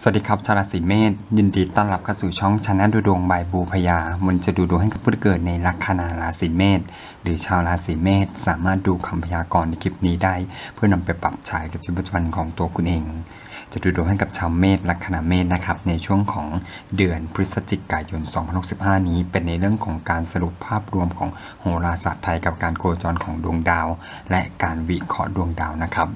สวัสดีครับชาวราศีเมษยินดีต้อนรับเข้าสู่ช่องชนะดูดวงบายบูพยามันจะดูดวงให้กับผู้เกิดในลัคนาราศีเมษหรือชาวราศีเมษสามารถดูคำพยากรณ์ในคลิปนี้ได้ เพื่อนำไปปรับใช้กับชีวิตประจำวันของตัวคุณเอง จะดูดวงให้กับชาวเมษลัคนาเมษนะครับในช่วงของเดือนพฤศจิกายน 2065 นี้เป็นในเรื่องของการสรุปภาพรวมของโหราศาสตร์ไทยกับการโคจรของดวงดาว และการวิเคราะห์ดวงดาวนะครับ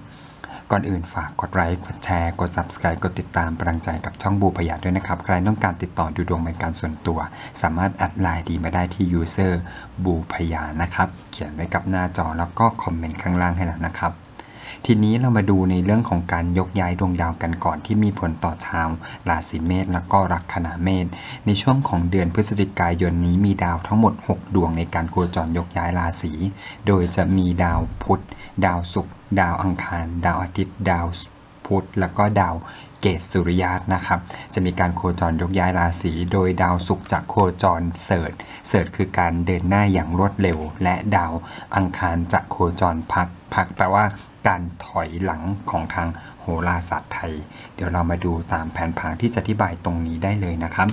ก่อนอื่นฝากกดไลค์กดแชร์ กด subscribe กดติดตามกำลังใจกับช่องบูพยาด้วยนะครับ ใครต้องการติดต่อดูดวงเป็นการส่วนตัว สามารถแอดไลน์ดีมาได้ที่ user บูพยานะครับ เขียนไว้กับหน้าจอแล้วก็คอมเมนต์ข้างล่างให้แล้วนะครับ ทีนี้เรามาดูในเรื่องของการยกย้ายดวงดาวกันก่อนที่มีผลต่อชาวราศีเมษแล้วก็ลัคนาเมษในช่วงของเดือนพฤศจิกายนนี้มีดาวทั้งหมด 6 ดวงในการโคจรยกย้ายราศีโดยจะมีดาวพุธ ดาวศุกร์ดาวอังคาร ดาวอาทิตย์ ดาวพุธแล้วก็ดาวเกตสุริยะนะครับ จะมีการโคจรยกย้ายราศี โดยดาวศุกร์จะโคจรเสริฐเสริฐคือการเดินหน้าอย่างรวดเร็ว และดาวอังคารจะโคจรพัก พักแปลว่า การถอยหลังของทางโหราศาสตร์ไทย เดี๋ยวเรามาดูตามแผนผังที่จะอธิบายตรงนี้ได้เลยนะครับ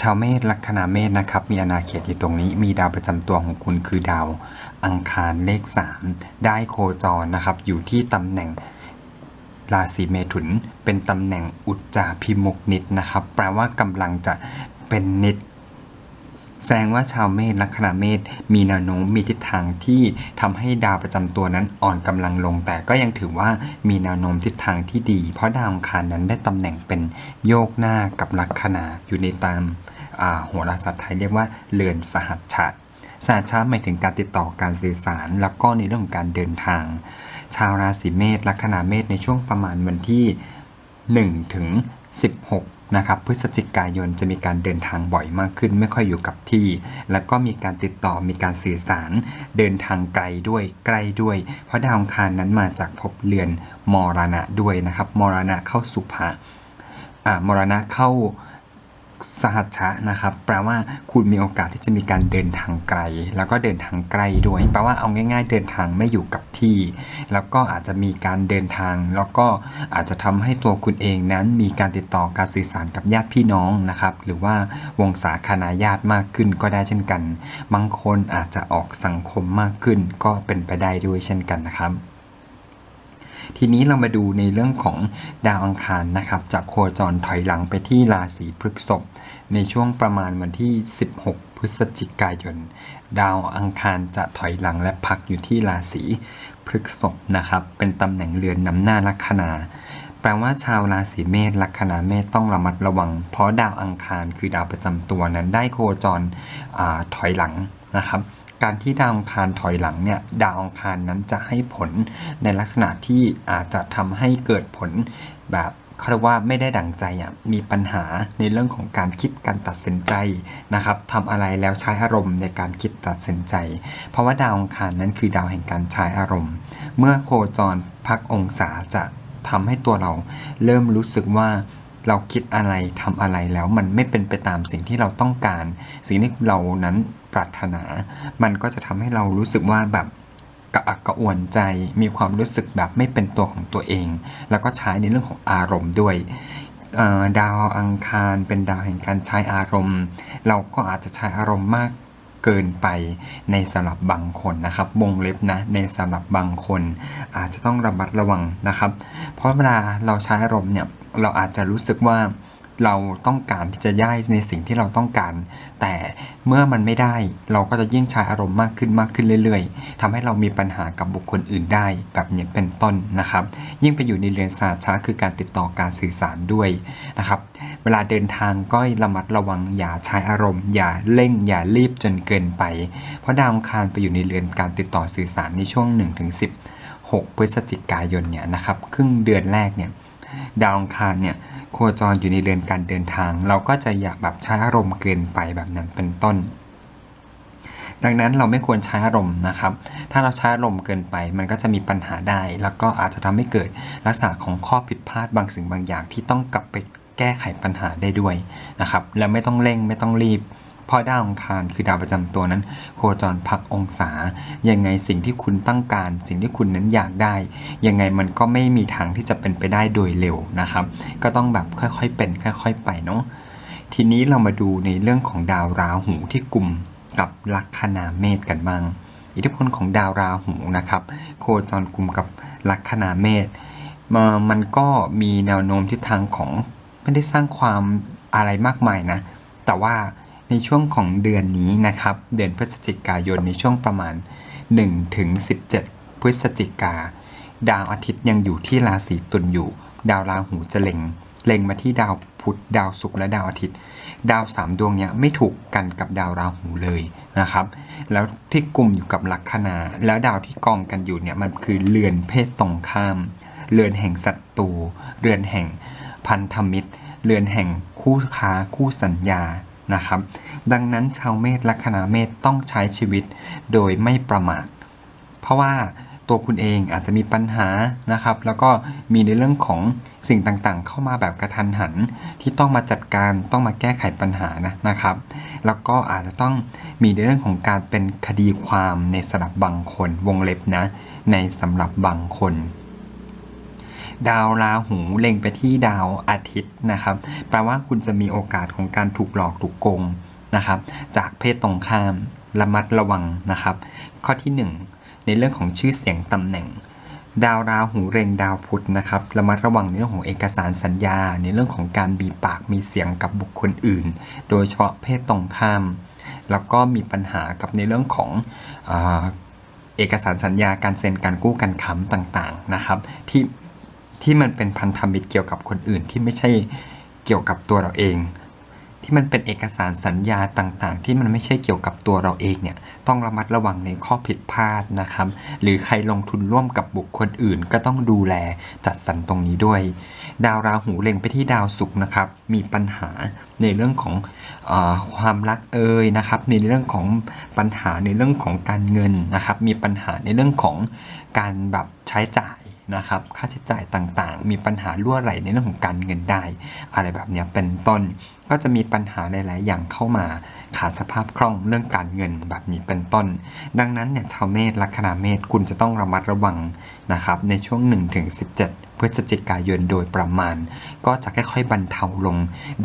ชาวเมษลัคนาเมษนะครับ มีอาณาเขตอยู่ตรงนี้มีดาวประจำตัวของคุณคือดาว อังคารเลข 3 ได้โคจรนะครับ อยู่ที่ตำแหน่งราศีเมถุน เป็นตำแหน่งอุจจาพิมุกนิดนะครับ แปลว่ากำลังจะเป็นนิด แสดงว่าชาวเมษลัคนาเมษมีแนวโน้มมีทิศทางที่ทำให้ดาวประจำตัวนั้นอ่อนกำลังลง แต่ก็ยังถือว่ามีแนวโน้มทิศทางที่ดี เพราะดาวอังคารนั้นได้ตำแหน่งเป็นโยกหน้ากับลัคนาอยู่ในตามโหราศาสตร์ไทยเรียกว่าเรือนสหัชชะสหัชชะหมายถึงการติดต่อการสื่อสาร แล้วก็ในเรื่องของการเดินทาง ชาวราศีเมษลัคนาเมษในช่วงประมาณวันที่1ถึง16 นะครับพฤศจิกายนจะมีการเดินทางบ่อยมากขึ้น ไม่ค่อยอยู่กับที่ แล้วก็มีการติดต่อมีการสื่อสาร เดินทางไกลด้วยใกล้ด้วย เพราะดาวอังคารนั้นมาจากภพเรือนมรณะด้วยนะครับมรณะเข้าสุภะอ่ามรณะเข้า สหัชชะนะครับ แปลว่าคุณมีโอกาสที่จะมีการเดินทางไกล แล้วก็เดินทางใกลด้วย แปลว่าเอาง่าย ๆ เดินทางไม่อยู่กับที่ แล้วก็อาจจะมีการเดินทาง แล้วก็อาจจะทำให้ตัวคุณเองนั้นมีการติดต่อการสื่อสารกับญาติพี่น้องนะครับ หรือว่าวงศาคณาญาติมากขึ้นก็ได้เช่นกัน บางคนอาจจะออกสังคมมากขึ้น ก็เป็นไปได้ด้วยเช่นกันนะครับ ทีนี้เรามาดูในเรื่องของดาวอังคารนะครับจากโคจรถอยหลังไปที่ราศีพฤษภในช่วงประมาณวันที่ 16 พฤศจิกายน ดาวอังคารจะถอยหลังและพักอยู่ที่ราศีพฤษภนะครับ เป็นตำแหน่งเรือนนำหน้าลัคนาแปลว่าชาวราศีเมษลัคนาเมษต้องระมัดระวัง เพราะดาวอังคารคือดาวประจำตัวนั้นได้โคจรอถอยหลังนะครับ การที่ดาวอังคารถอยหลังเนี่ยดาวอังคารนั้นจะให้ผลในลักษณะที่อาจจะทำให้เกิดผลแบบเขาเรียกว่าไม่ได้ดังใจอะมีปัญหาในเรื่องของการคิดการตัดสินใจนะครับทำอะไรแล้วใช้อารมณ์ในการคิดตัดสินใจ เพราะว่าดาวอังคารนั้นคือดาวแห่งการใช้อารมณ์ เมื่อโคจรพักองศาจะทำให้ตัวเราเริ่มรู้สึกว่า เราคิดอะไรทำอะไรแล้วมันไม่เป็นไปตามสิ่งที่เราต้องการ สิ่งที่เรานั้นปรารถนา มันก็จะทำให้เรารู้สึกว่าแบบกระอักกระอ่วนใจมีความรู้สึกแบบไม่เป็นตัวของตัวเอง แล้วก็ใช้ในเรื่องของอารมณ์ด้วยดาวอังคารเป็นดาวแห่งการใช้อารมณ์ เราก็อาจจะใช้อารมณ์มากเกินไปในสำหรับบางคนนะครับวงเล็บนะในสำหรับบางคน อาจจะต้องระมัดระวังนะครับ เพราะเวลาเราใช้อารมณ์เนี่ย เราอาจจะรู้สึกว่าเราต้องการที่จะได้ในสิ่งที่เราต้องการ แต่เมื่อมันไม่ได้เราก็จะยิ่งใช้อารมณ์มากขึ้นมากขึ้นเรื่อยๆทำให้เรามีปัญหากับบุคคลอื่นได้ แบบนี้เป็นต้นนะครับ ยิ่งไปอยู่ในเรือนศาสตร์ช้าคือการติดต่อการสื่อสารด้วยนะครับ เวลาเดินทางก็ระมัดระวังอย่าใช้อารมณ์ อย่าเร่ง อย่ารีบจนเกินไป เพราะดาวองคารไปอยู่ในเรือนการติดต่อสื่อสารในช่วง1-10 6พฤศจิกายนเนี่ยนะครับ ครึ่งเดือนแรกเนี่ย ดาวอังคารเนี่ยโคจรอยู่ในเรือนการเดินทาง เราก็จะอยากแบบใช้อารมณ์เกินไปแบบนั้นเป็นต้น ดังนั้นเราไม่ควรใช้อารมณ์นะครับ ถ้าเราใช้อารมณ์เกินไป มันก็จะมีปัญหาได้ แล้วก็อาจจะทำให้เกิดลักษณะของข้อผิดพลาดบางสิ่งบางอย่างที่ต้องกลับไปแก้ไขปัญหาได้ด้วยนะครับ แล้วไม่ต้องเร่งไม่ต้องรีบ เพราะดาวอังคารคือดาวประจำตัวนั้น โคจรพักองศา ยังไงสิ่งที่คุณต้องการ สิ่งที่คุณนั้นอยากได้ ยังไงมันก็ไม่มีทางที่จะเป็นไปได้โดยเร็วนะครับ ก็ต้องแบบค่อยๆเป็น ค่อย ๆ ไปเนาะทีนี้เรามาดูในเรื่องของดาวราหูที่กลุ่มกับลัคนาเมษกันบ้าง อิทธิพลของดาวราหูนะครับ โคจรกลุ่มกับลัคนาเมษมมันก็มีแนวโน้มทิศทางของไม่ได้สร้างความอะไรมากมายนะ แต่ว่า ในช่วงของเดือนนี้นะครับ เดือนพฤศจิกายนในช่วงประมาณ1ถึง17 พฤศจิกา ดาวอาทิตย์ยังอยู่ที่ราศีตุลอยู่ ดาวราหูจะเล็งเล็งมาที่ดาวพุธดาวศุกร์และดาวอาทิตย์ ดาวสามดวงเนี้ยไม่ถูกกันกับดาวราหูเลยนะครับ แล้วที่กลุ่มอยู่กับลัคนา แล้วดาวที่กองกันอยู่เนี่ยมันคือเรือนเพศตรงข้าม เรือนแห่งศัตรู เรือนแห่งพันธมิตร เรือนแห่งคู่ค้าคู่สัญญา นะครับ ดังนั้นชาวเมษลัคนาเมษต้องใช้ชีวิตโดยไม่ประมาท เพราะว่าตัวคุณเองอาจจะมีปัญหานะครับ แล้วก็มีในเรื่องของสิ่งต่างๆ เข้ามาแบบกระทันหัน ที่ต้องมาจัดการต้องมาแก้ไขปัญหานะนะครับ แล้วก็อาจจะต้องมีในเรื่องของการเป็นคดีความในสำหรับบางคนวงเล็บนะ ในสำหรับบางคน ดาวราหูเล็งไปที่ดาวอาทิตย์นะครับ แปลว่าคุณจะมีโอกาสของการถูกหลอกถูกโกงนะครับ จากเพศตรงข้ามระมัดระวังนะครับ ข้อที่ 1 ในเรื่องของชื่อเสียงตำแหน่ง ดาวราหูเร็งดาวพุธนะครับระมัดระวังในเรื่องของเอกสารสัญญา ในเรื่องของการมีปากมีเสียงกับบุคคลอื่น โดยเฉพาะเพศตรงข้าม แล้วก็มีปัญหากับในเรื่องของเออเอกสารสัญญาการเซ็นการกู้การค้ำต่างๆนะครับ ที่ ที่มันเป็นพันธมิตรเกี่ยวกับคนอื่นที่ไม่ใช่เกี่ยวกับตัวเราเอง ที่มันเป็นเอกสารสัญญาต่างๆ ที่มันไม่ใช่เกี่ยวกับตัวเราเองเนี่ยต้องระมัดระวังในข้อผิดพลาดนะครับ หรือใครลงทุนร่วมกับบุคคลอื่น ก็ต้องดูแลจัดสรรตรงนี้ด้วย ดาวราหูเล็งไปที่ดาวศุกร์นะครับ มีปัญหาในเรื่องของอความรักเอ่ยนะครับ ในเรื่องของปัญหาในเรื่องของการเงินนะครับ มีปัญหาในเรื่องของการแบบใช้จ่าย นะครับค่าใช้จ่ายต่างๆ มีปัญหารั่วไหลในเรื่องของการเงินได้ อะไรแบบนี้เป็นต้นก็จะมีปัญหาหลาย ๆ อย่างเข้ามาขาดสภาพคล่องเรื่องการเงินแบบนี้เป็นต้น ดังนั้นเนี่ยชาวเมษลัคนาเมษคุณจะต้องระมัดระวังนะครับในช่วง 1-17 พฤศจิกายนโดยประมาณ ก็จะค่อยๆบรรเทาลง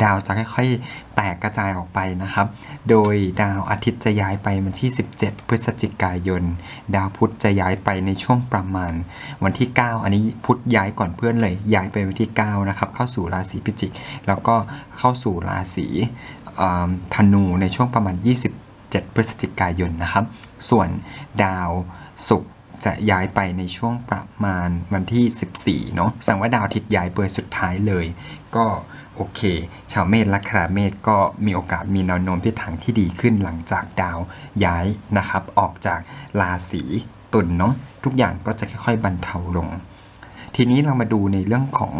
ดาวจะค่อยๆ แตกกระจายออกไปนะครับ โดยดาวอาทิตย์จะย้ายไปวันที่ 17 พฤศจิกายน ดาวพุธจะย้ายไปในช่วงประมาณ วันที่ 9 อันนี้พุธย้ายก่อนเพื่อนเลย ย้ายไปวันที่ 9 นะครับ เข้าสู่ราศีพิจิก แล้วก็เข้าสู่ราศีธนูในช่วงประมาณ 27 พฤศจิกายนนะครับ ส่วนดาวศุกร์ จะย้ายไปในช่วงประมาณวันที่ 14 เนาะแสดงว่าดาวอาทิตย์ย้ายเบอร์สุดท้ายเลย ก็โอเค ชาวเมษลัคนาเมษก็มีโอกาสมีแนวโน้มทิศทางที่ดีขึ้นหลังจากดาวย้ายนะครับ ออกจากราศีตุลเนาะทุกอย่างก็จะค่อยๆบรรเทาลง ทีนี้เรามาดูในเรื่องของ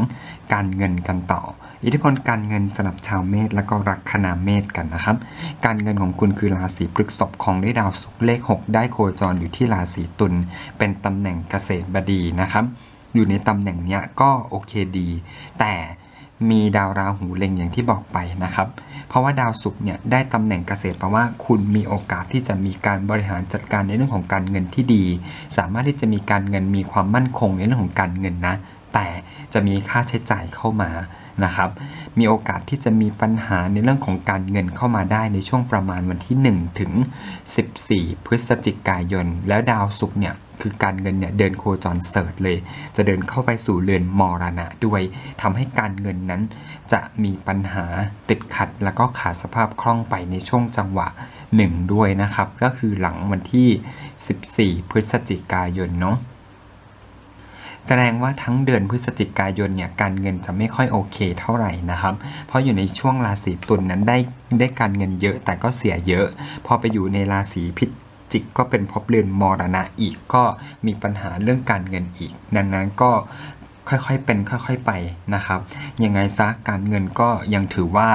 การเงินกันต่อ อิทธิพลการเงินสำหรับชาวเมษและก็ลัคนาเมษกันนะครับ การเงินของคุณคือราศีพฤษภของได้ดาวศุกร์เลข 6 ได้โคจรอยู่ที่ราศีตุลเป็นตำแหน่งเกษตรบดีนะครับ อยู่ในตำแหน่งเนี้ยก็โอเคดี แต่มีดาวราหูเล็งอย่างที่บอกไปนะครับ เพราะว่าดาวศุกร์เนี่ยได้ตำแหน่งเกษตรแปลว่าคุณมีโอกาสที่จะมีการบริหารจัดการในเรื่องของการเงินที่ดี สามารถที่จะมีการเงินมีความมั่นคงในเรื่องของการเงินนะ แต่จะมีค่าใช้จ่ายเข้ามา นะครับ มีโอกาสที่จะมีปัญหาในเรื่องของการเงินเข้ามาได้ในช่วงประมาณวันที่ 1 ถึง 14 พฤศจิกายน แล้วดาวศุกร์เนี่ยคือการเงินเนี่ยเดินโคจรเสิร์ตเลย จะเดินเข้าไปสู่เรือนมรณะด้วยทำให้การเงินนั้น จะมีปัญหาติดขัด แล้วก็ขาดสภาพคล่องไปในช่วงจังหวะหนึ่งด้วยนะครับ ก็คือหลังวันที่ 14 พฤศจิกายนเนาะ แสดงว่าทั้งเดือนพฤศจิกายนเนี่ยการเงินจะไม่ค่อยโอเคเท่าไหร่นะครับ เพราะอยู่ในช่วงราศีตุลนนั้นได้ได้การเงินเยอะแต่ก็เสียเยอะ พอไปอยู่ในราศีพิจิกก็เป็นภพเรือนมรณะอีกก็มีปัญหาเรื่องการเงินอีกดังนั้นก็ค่อยๆเป็นค่อยๆไปนะครับ ยังไงซะการเงินก็ยังถือว่า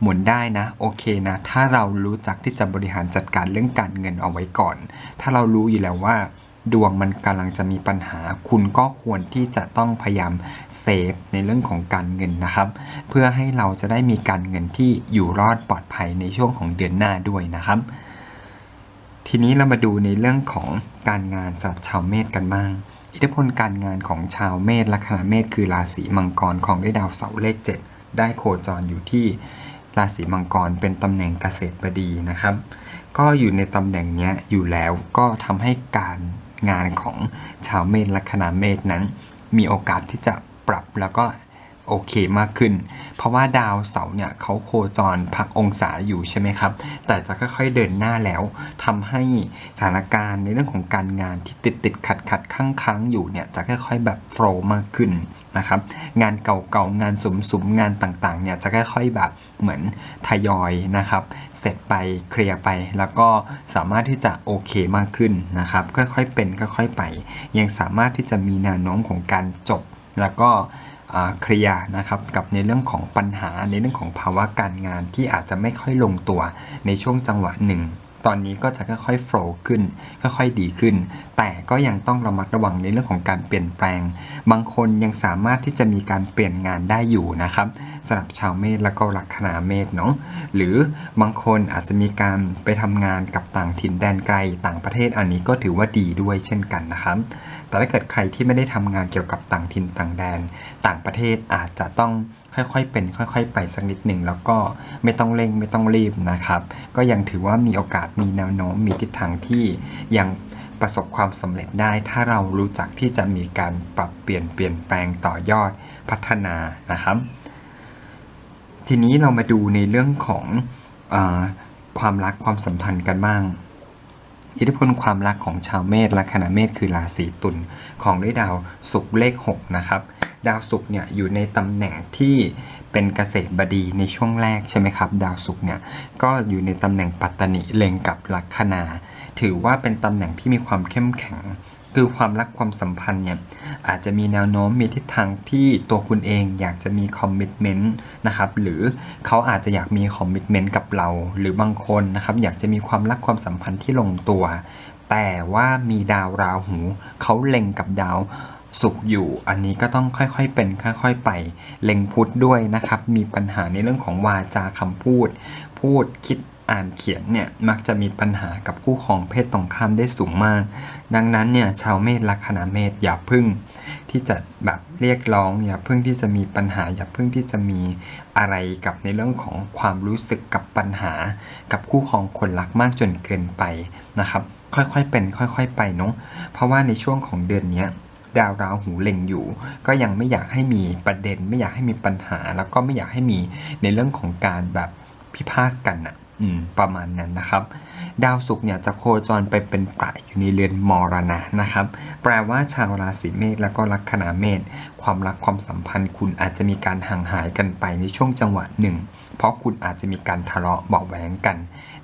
หมุนได้นะโอเคนะ ถ้าเรารู้จักที่จะบริหารจัดการเรื่องการเงินเอาไว้ก่อน ถ้าเรารู้อยู่แล้วว่า ดวงมันกำลังจะมีปัญหา คุณก็ควรที่จะต้องพยายามเซฟในเรื่องของการเงินนะครับ เพื่อให้เราจะได้มีการเงินที่อยู่รอดปลอดภัยในช่วงของเดือนหน้าด้วยนะครับ ทีนี้เรามาดูในเรื่องของการงานสำหรับชาวเมษกันบ้าง อิทธิพลการงานของชาวเมษลัคนาเมษคือราศีมังกรของได้ดาวเสาร์เลข 7 ได้โคจรอยู่ที่ราศีมังกรเป็นตำแหน่งเกษตรบดีนะครับ ก็อยู่ในตำแหน่งนี้อยู่แล้วก็ทำให้การ งานของชาวเมษลัคนาเมษนั้น มีโอกาสที่จะปรับแล้วก็ โอเคมากขึ้น เพราะว่าดาวเสาเนี่ยเขาโคจรพักองศาอยู่ใช่ไหมครับ แต่จะค่อยๆเดินหน้าแล้วทำให้สถานการณ์ในเรื่องของการงานที่ติดติดขัดขัดๆค้างค้างๆอยู่เนี่ยจะค่อยๆแบบโฟล์มากขึ้นนะครับ งานเก่าๆงานสุมๆงานต่างๆเนี่ยจะค่อยๆแบบเหมือนทยอยนะครับ เสร็จไปเคลียร์ไป แล้วก็สามารถที่จะโอเคมากขึ้นนะครับ ค่อยๆเป็นค่อยๆไป ยังสามารถที่จะมีแนวโน้มของการจบแล้วก็ เคลียร์นะครับกับในเรื่องของปัญหาในเรื่องของภาวะการงานที่อาจจะไม่ค่อยลงตัวในช่วงจังหวะหนึ่ง ตอนนี้ก็จะค่อยๆโฟล์ขึ้นค่อยๆดีขึ้น แต่ก็ยังต้องระมัดระวังในเรื่องของการเปลี่ยนแปลง บางคนยังสามารถที่จะมีการเปลี่ยนงานได้อยู่นะครับสำหรับชาวเมษและก็ลัคนาเมษเนาะหรือบางคนอาจจะมีการไปทำงานกับต่างถิ่นแดนไกลต่างประเทศอันนี้ก็ถือว่าดีด้วยเช่นกันนะครับ แต่ถ้าเกิดใครที่ไม่ได้ทำงานเกี่ยวกับต่างถิ่นต่างแดน ต่างประเทศอาจจะต้อง ค่อยๆ เป็น ค่อยๆ ไปสักนิดหนึ่งแล้วก็ไม่ต้องเร่งไม่ต้องรีบนะครับ ก็ยังถือว่ามีโอกาสมีแนวโน้มมีทิศทางที่ยังประสบความสำเร็จได้ ถ้าเรารู้จักที่จะมีการปรับเปลี่ยนเปลี่ยนแปลงต่อยอดพัฒนานะครับ ทีนี้เรามาดูในเรื่องของอความรักความสัมพันธ์กันบ้าง อิทธิพลความรักของชาวเมษและคณะเมษคือราศีตุลของด้วยดาวศุกร์เลข6นะครับดาวศุกร์เนี่ยอยู่ในตำแหน่งที่เป็นเกษตรบดีในช่วงแรกใช่ไหมครับ ดาวศุกร์เนี่ยก็อยู่ในตำแหน่งปัตตนิเล็งกับลัคนา ถือว่าเป็นตำแหน่งที่มีความเข้มแข็ง คือความรักความสัมพันธ์เนี่ยอาจจะมีแนวโน้มมีทิศทางที่ตัวคุณเองอยากจะมีคอมมิชเมนต์นะครับหรือเขาอาจจะอยากมีคอมมิชเมนต์กับเรา หรือบางคนนะครับอยากจะมีความรักความสัมพันธ์ที่ลงตัว แต่ว่ามีดาวราหูเขาเล็งกับดาวสุขอยู่อันนี้ก็ต้องค่อยๆเป็นค่อยๆไป เล็งพุทธด้วยนะครับ มีปัญหาในเรื่องของวาจาคำพูด พูดคิด อ่านเขียนเนี่ยมักจะมีปัญหากับคู่ครองเพศตรงข้ามได้สูงมาก ดังนั้นเนี่ยชาวเมษลัคนาเมษอย่าพึ่งที่จะแบบเรียกร้อง อย่าเพิ่งที่จะมีปัญหา อย่าเพิ่งที่จะมีอะไรกับในเรื่องของความรู้สึกกับปัญหา กับคู่ครองคนรักมากจนเกินไปนะครับ ค่อยๆเป็น ค่อยๆไปเนาะเพราะว่าในช่วงของเดือนนี้ดาวราหูเล็งอยู่ ก็ยังไม่อยากให้มีประเด็น ไม่อยากให้มีปัญหา แล้วก็ไม่อยากให้มีในเรื่องของการแบบพิพาทกันอะ ประมาณนั้นนะครับ ดาวศุกร์เนี่ยจะโคจรไปเป็นประอยู่ในเรือนมรณะนะครับ แปลว่าชาวราศีเมษแล้วก็ลัคนาเมษความรักความสัมพันธ์ คุณอาจจะมีการห่างหายกันไปในช่วงจังหวะหนึ่ง เพราะคุณอาจจะมีการทะเลาะเบาะแหวงกัน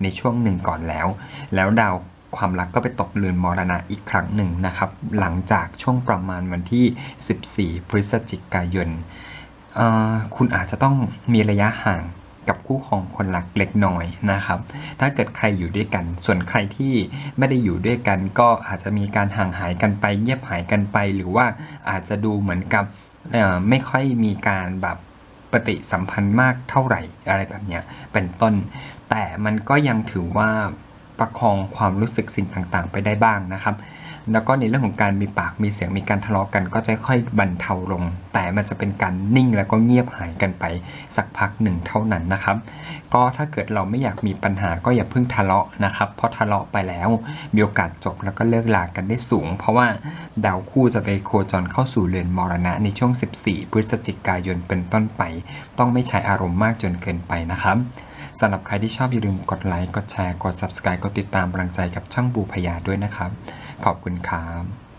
ในช่วงหนึ่งก่อนแล้ว แล้วดาวความรักก็ไปตกเรือนมรณะอีกครั้งหนึ่งนะครับ หลังจากช่วงประมาณวันที่ 14 พฤศจิกายนคุณอาจจะต้องมีระยะห่าง กับคู่ของคนรักเล็กน้อยนะครับ ถ้าเกิดใครอยู่ด้วยกัน ส่วนใครที่ไม่ได้อยู่ด้วยกัน ก็อาจจะมีการห่างหายกันไปเงียบหายกันไป หรือว่าอาจจะดูเหมือนกับเอ่อไม่ค่อยมีการแบบปฏิสัมพันธ์มากเท่าไหร่อะไรแบบเนี้ยเป็นต้น แต่มันก็ยังถือว่าประคองความรู้สึกสิ่งต่างๆ ไปได้บ้างนะครับ แล้วก็ในเรื่องของการมีปากมีเสียงมีการทะเลาะกัน ก็จะค่อยบรรเทาลง แต่มันจะเป็นการนิ่งแล้วก็เงียบหายกันไปสักพักหนึ่งเท่านั้นนะครับ ก็ถ้าเกิดเราไม่อยากมีปัญหาก็อย่าเพิ่งทะเลาะนะครับ เพราะทะเลาะไปแล้วมีโอกาสจบแล้วก็เลิกลากันได้สูง เพราะว่าดาวคู่จะไปโคจรเข้าสู่เรือนมรณะในช่วง 14 พฤศจิกายนเป็นต้นไป ต้องไม่ใช้อารมณ์มากจนเกินไปนะครับสำหรับใครที่ชอบอย่าลืมกดไลค์ กดแชร์ กด subscribe กดติดตามกำลังใจกับช่องบูพยาด้วยนะครับ ขอบคุณครับ